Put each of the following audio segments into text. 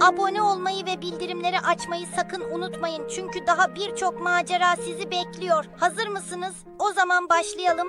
abone olmayı ve bildirimleri açmayı sakın unutmayın çünkü daha birçok macera sizi bekliyor. Hazır mısınız? O zaman başlayalım.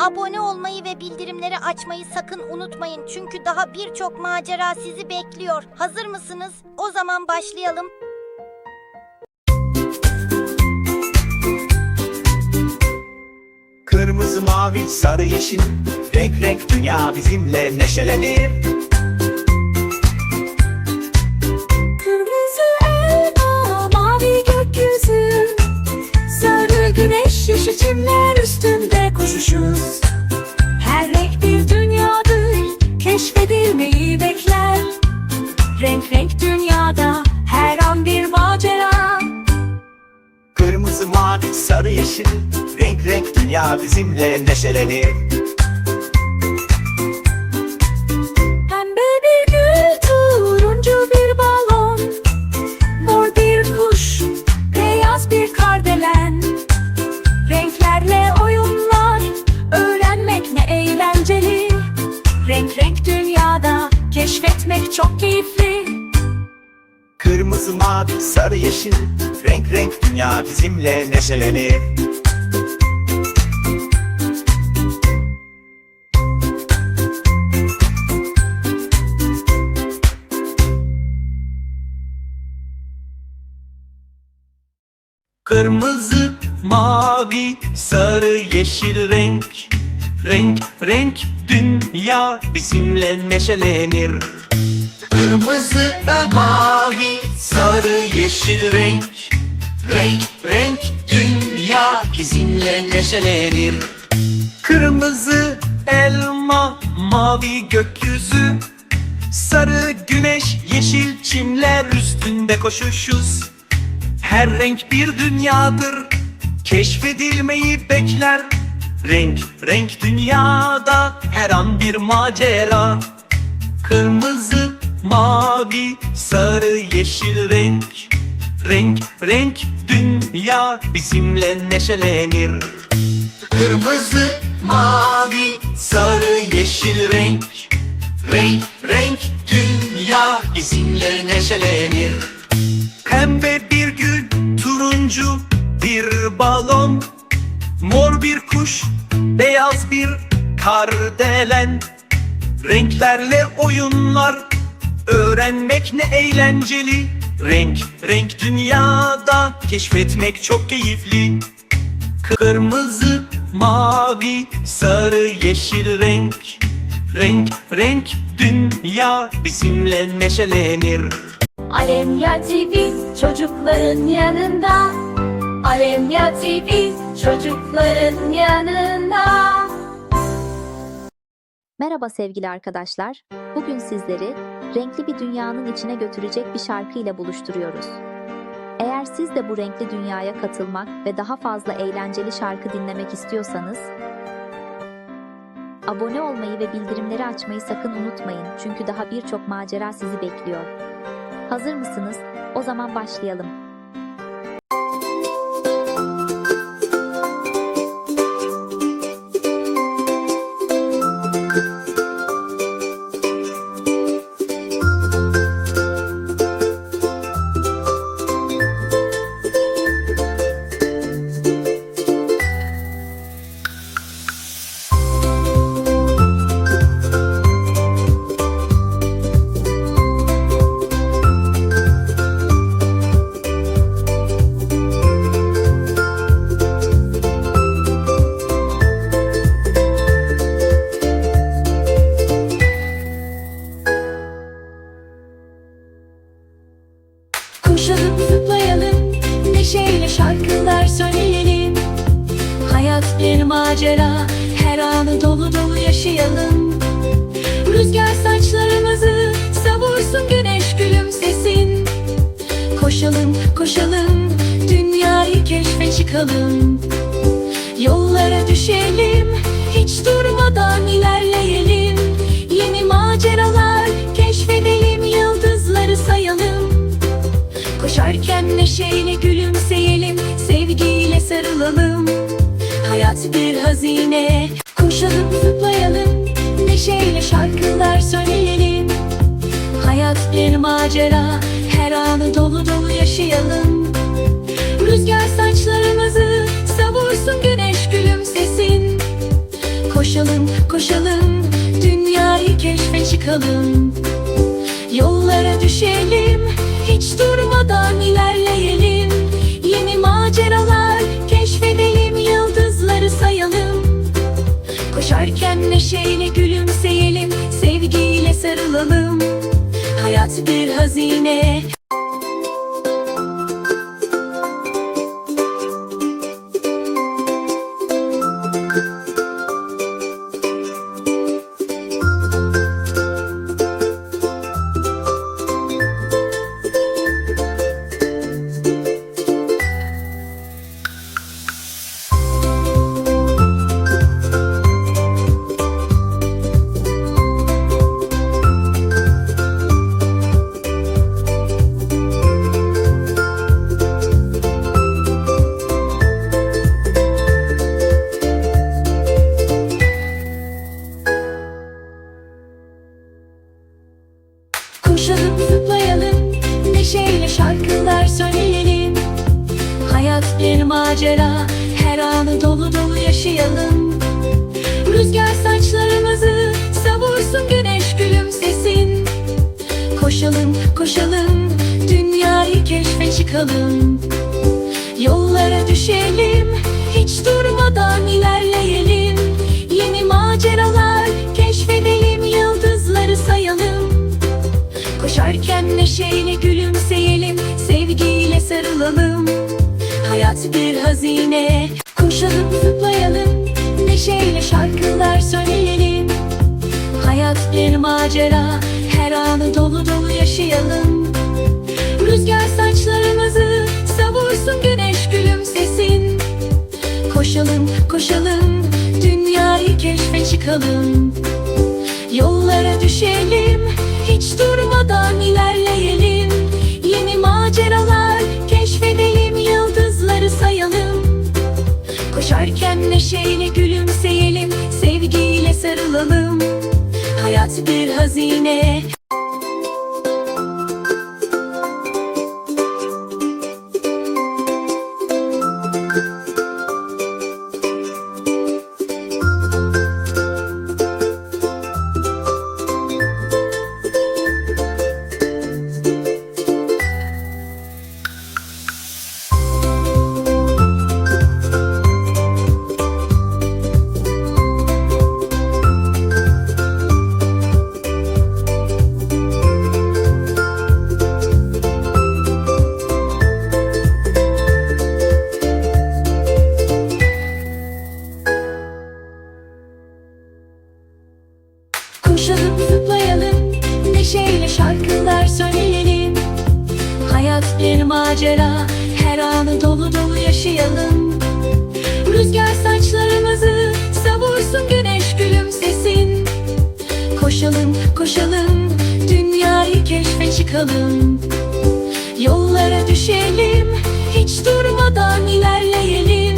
abone olmayı ve bildirimleri açmayı sakın unutmayın çünkü daha birçok macera sizi bekliyor. Hazır mısınız? O zaman başlayalım. Kırmızı, mavi, sarı, yeşil Renk renk dünya bizimle neşelenir Kırmızı elma, mavi gökyüzü Sarı güneş, yeşil çimler koşuşur Her renk bir dünyadır, keşfedilmeyi bekler. Renk renk dünyada her an bir macera. Kırmızı, mavi, sarı, yeşil Renk renk dünya bizimle neşelenir kırmızı mavi sarı yeşil? Renk renk dünya bizimle neşelenir. Kırmızı, mavi, sarı, yeşil renk. Renk, renk dünya bizimle neşelenir. Kırmızı, mavi, sarı, yeşil renk. Renk, renk, dünya bizimle neşelenir. Kırmızı elma, mavi gökyüzü. Sarı güneş, yeşil çimler üstünde koşuşuz. Her renk bir dünyadır Keşfedilmeyi bekler. Renk, renk dünyada her an bir macera. Kırmızı, mavi, sarı, yeşil renk. Renk, renk dünya bizimle neşelenir. Kırmızı, mavi, sarı, yeşil renk. Renk, renk dünya bizimle neşelenir. Pembe bir gül, turuncu bir balon. Mor bir kuş, beyaz bir kardelen. Renklerle oyunlar Öğrenmek ne eğlenceli. Renk, renk dünyada Keşfetmek çok keyifli. Kırmızı, mavi, sarı, yeşil renk. Renk, renk dünya bizimle neşelenir. Alemya TV çocukların yanında. Alemya TV çocukların yanında. Merhaba sevgili arkadaşlar. Bugün sizleri renkli bir dünyanın içine götürecek bir şarkı ile buluşturuyoruz. Eğer siz de bu renkli dünyaya katılmak ve daha fazla eğlenceli şarkı dinlemek istiyorsanız abone olmayı ve bildirimleri açmayı sakın unutmayın çünkü daha birçok macera sizi bekliyor. Hazır mısınız? O zaman başlayalım. Koşalım koşalım Dünyayı keşfe çıkalım. Yollara düşelim Hiç durmadan ilerleyelim. Yeni maceralar keşfedelim Yıldızları sayalım. Koşarken neşeyle gülümseyelim Sevgiyle sarılalım. Hayat bir hazine Koşalım zıplayalım Neşeyle şarkılar söyleyelim. Hayat bir macera Koşalım Dünyayı keşfe çıkalım. Yollara düşelim Hiç durmadan ilerleyelim. Yeni maceralar keşfedelim Yıldızları sayalım. Koşarken neşeyle gülümseyelim Sevgiyle sarılalım. Hayat bir hazine macera Her anı dolu dolu yaşayalım. Rüzgar saçlarımızı Savursun güneş gülümsesin. Koşalım koşalım Dünyayı keşfe çıkalım Bir hazine. Koşalım zıplayalım Neşeyle şarkılar söyleyelim. Hayat bir macera Her anı dolu dolu yaşayalım. Rüzgar saçlarımızı savursun güneş gülümsesin. Koşalım koşalım dünyayı keşfe çıkalım. Yollara düşelim hiç durmadan ilerleyelim neşeyle gülümseyelim sevgiyle sarılalım. Hayat bir hazine macera. Her anı dolu dolu yaşayalım. Rüzgar saçlarımızı Savursun güneş gülümsesin. Koşalım koşalım Dünyayı keşfe çıkalım. Yollara düşelim Hiç durmadan ilerleyelim.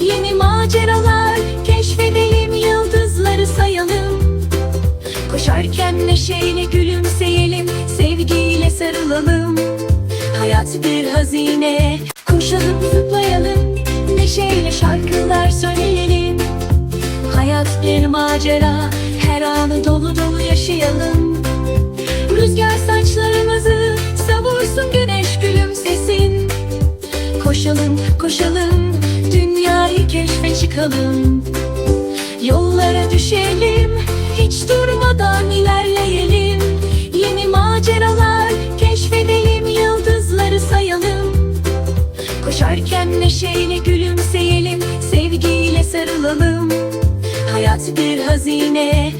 Yeni maceralar keşfedelim Yıldızları sayalım. Koşarken neşeyle gülümseyelim Sevgiyle sarılalım Hayat bir hazine. Koşalım zıplayalım Neşeyle şarkılar söyleyelim. Hayat bir macera Her anı dolu dolu yaşayalım. Rüzgar saçlarımızı Savursun güneş gülümsesin. Koşalım koşalım Dünyayı keşfe çıkalım. Yollara düşelim Hiç durmadan ilerleyelim neşeyle gülümseyelim Sevgiyle sarılalım. Hayat bir hazine